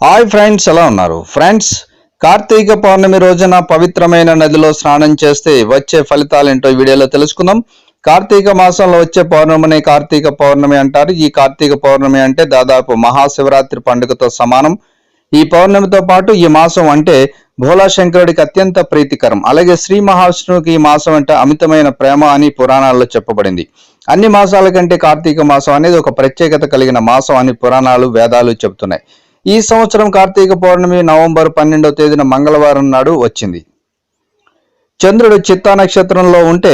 Hi friends ఎలా ఉన్నారు? Friends Karthika పౌర్ణమి రోజున పవిత్రమైన నదిలో స్నానం చేస్తే వచ్చే ఫలితాలు ఏంటో ఈ వీడియోలో తెలుసుకుందాం. కార్తీక మాసంలో వచ్చే పౌర్ణమిని కార్తీక పౌర్ణమి అంటారు. ఈ కార్తీక పౌర్ణమి అంటే దాదాపు మహాశివరాత్రి పండుగతో సమానం. ఈ పౌర్ణమితో పాటు ఈ మాసం అంటే భోలాశంకరుడికి అత్యంత ప్రీతికరం. అలాగే శ్రీ మహావిష్ణువుకి ఈ మాసం అంటే అమితమైన ప్రేమ అని పురాణాల్లో చెప్పబడింది. అన్ని మాసాల కంటే కార్తీక మాసం అనేది ఒక ప్రత్యేకత కలిగిన మాసం అని పురాణాలు వేదాలు చెబుతున్నాయి. ఈ సంవత్సరం కార్తీక పౌర్ణమి నవంబర్ పన్నెండవ తేదీన మంగళవారం నాడు వచ్చింది. చంద్రుడు చిత్తా నక్షత్రంలో ఉంటే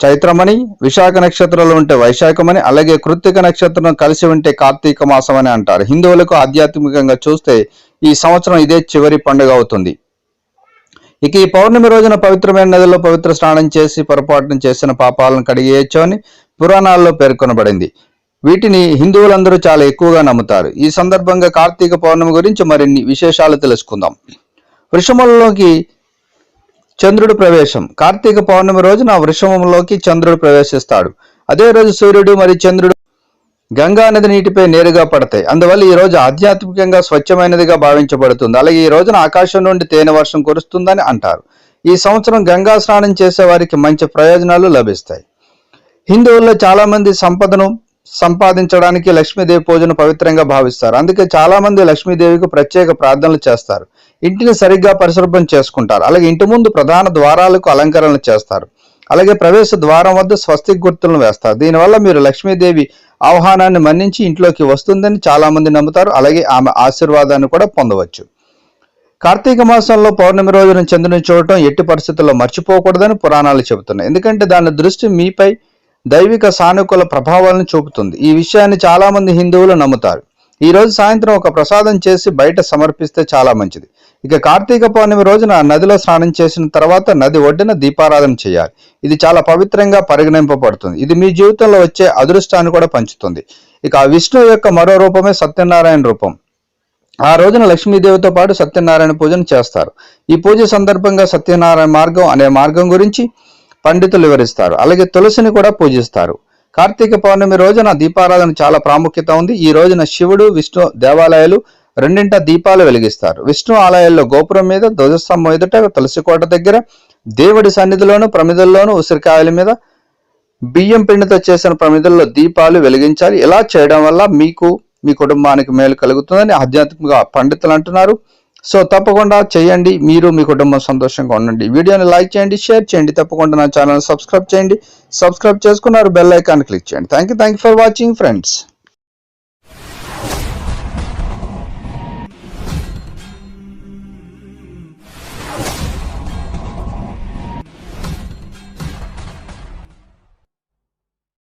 చైత్రమని విశాఖ నక్షత్రంలో ఉంటే వైశాఖమని అలాగే కృత్తిక నక్షత్రం కలిసి ఉంటే కార్తీక మాసం అని అంటారు. హిందువులకు ఆధ్యాత్మికంగా చూస్తే ఈ సంవత్సరం ఇదే చివరి పండుగ అవుతుంది. ఇక ఈ పౌర్ణమి రోజున పవిత్రమైన నదిలో పవిత్ర స్నానం చేసి పొరపాటున చేసిన పాపాలను కడిగేయచ్చు అని పురాణాల్లో పేర్కొనబడింది. వీటిని హిందువులందరూ చాలా ఎక్కువగా నమ్ముతారు. ఈ సందర్భంగా కార్తీక పౌర్ణమి గురించి మరిన్ని విశేషాలు తెలుసుకుందాం. వృషములలోకి చంద్రుడు ప్రవేశం. కార్తీక పౌర్ణమి రోజున వృషభంలోకి చంద్రుడు ప్రవేశిస్తాడు. అదే రోజు సూర్యుడు మరియు చంద్రుడు గంగా నది నీటిపై నేరుగా పడతాయి. అందువల్ల ఈ రోజు ఆధ్యాత్మికంగా స్వచ్ఛమైనదిగా భావించబడుతుంది. అలాగే ఈ రోజున ఆకాశం నుండి తేనె వర్షం కురుస్తుందని అంటారు. ఈ సంవత్సరం గంగా స్నానం చేసే వారికి మంచి ప్రయోజనాలు లభిస్తాయి. హిందువుల్లో చాలా మంది సంపదను సంపాదించడానికి లక్ష్మీదేవి పూజను పవిత్రంగా భావిస్తారు. అందుకే చాలా మంది లక్ష్మీదేవికి ప్రత్యేక ప్రార్థనలు చేస్తారు. ఇంటిని సరిగ్గా పరిశుభ్రం చేసుకుంటారు. అలాగే ఇంటి ముందు ప్రధాన ద్వారాలకు అలంకరణలు చేస్తారు. అలాగే ప్రవేశ ద్వారం వద్ద స్వస్తిక్ గుర్తులను వేస్తారు. దీనివల్ల మీరు లక్ష్మీదేవి ఆహ్వానాన్ని మన్నించి ఇంట్లోకి వస్తుందని చాలామంది నమ్ముతారు. అలాగే ఆమె ఆశీర్వాదాన్ని కూడా పొందవచ్చు. కార్తీక మాసంలో పౌర్ణమి రోజున చంద్రుని చూడటం ఎట్టి పరిస్థితుల్లో మర్చిపోకూడదని పురాణాలు చెబుతున్నాయి. ఎందుకంటే దాని దృష్టి మీపై దైవిక సానుకూల ప్రభావాలను చూపుతుంది. ఈ విషయాన్ని చాలామంది హిందువులు నమ్ముతారు. ఈ రోజు సాయంత్రం ఒక ప్రసాదం చేసి బయట సమర్పిస్తే చాలా మంచిది. ఇక కార్తీక పౌర్ణమి రోజున నదిలో స్నానం చేసిన తర్వాత నది ఒడ్డున దీపారాధన చేయాలి. ఇది చాలా పవిత్రంగా పరిగణింపబడుతుంది. ఇది మీ జీవితంలో వచ్చే అదృష్టాన్ని కూడా పంచుతుంది. ఇక ఆ విష్ణువు యొక్క మరో రూపమే సత్యనారాయణ రూపం. ఆ రోజున లక్ష్మీదేవితో పాటు సత్యనారాయణ పూజను చేస్తారు. ఈ పూజ సందర్భంగా సత్యనారాయణ మార్గం అనే మార్గం గురించి పండితులు వివరిస్తారు. అలాగే తులసిని కూడా పూజిస్తారు. కార్తీక పౌర్ణమి రోజున దీపారాధన చాలా ప్రాముఖ్యత ఉంది. ఈ రోజున శివుడు విష్ణు దేవాలయాలు రెండింట దీపాలు వెలిగిస్తారు. విష్ణు ఆలయాల్లో గోపురం మీద ధ్వజస్తంభం ఎదుట తులసి కోట దగ్గర దేవుడి సన్నిధిలోను ప్రమిదల్లోను ఉసిరికాయల మీద బియ్యం పిండితో చేసిన ప్రమిదల్లో దీపాలు వెలిగించాలి. ఇలా చేయడం వల్ల మీకు మీ కుటుంబానికి మేలు కలుగుతుందని ఆధ్యాత్మిక పండితులు అంటున్నారు. సో తప్పకుండా చేయండి మీరు మీ కుటుంబం సంతోషంగా ఉండండి. వీడియోని లైక్ చేయండి షేర్ చేయండి తప్పకుండా నా ఛానల్ సబ్స్క్రైబ్ చేయండి. సబ్స్క్రైబ్ చేసుకున్నారు బెల్ ఐకాన్ క్లిక్ చేయండి. Thank you thank you for watching friends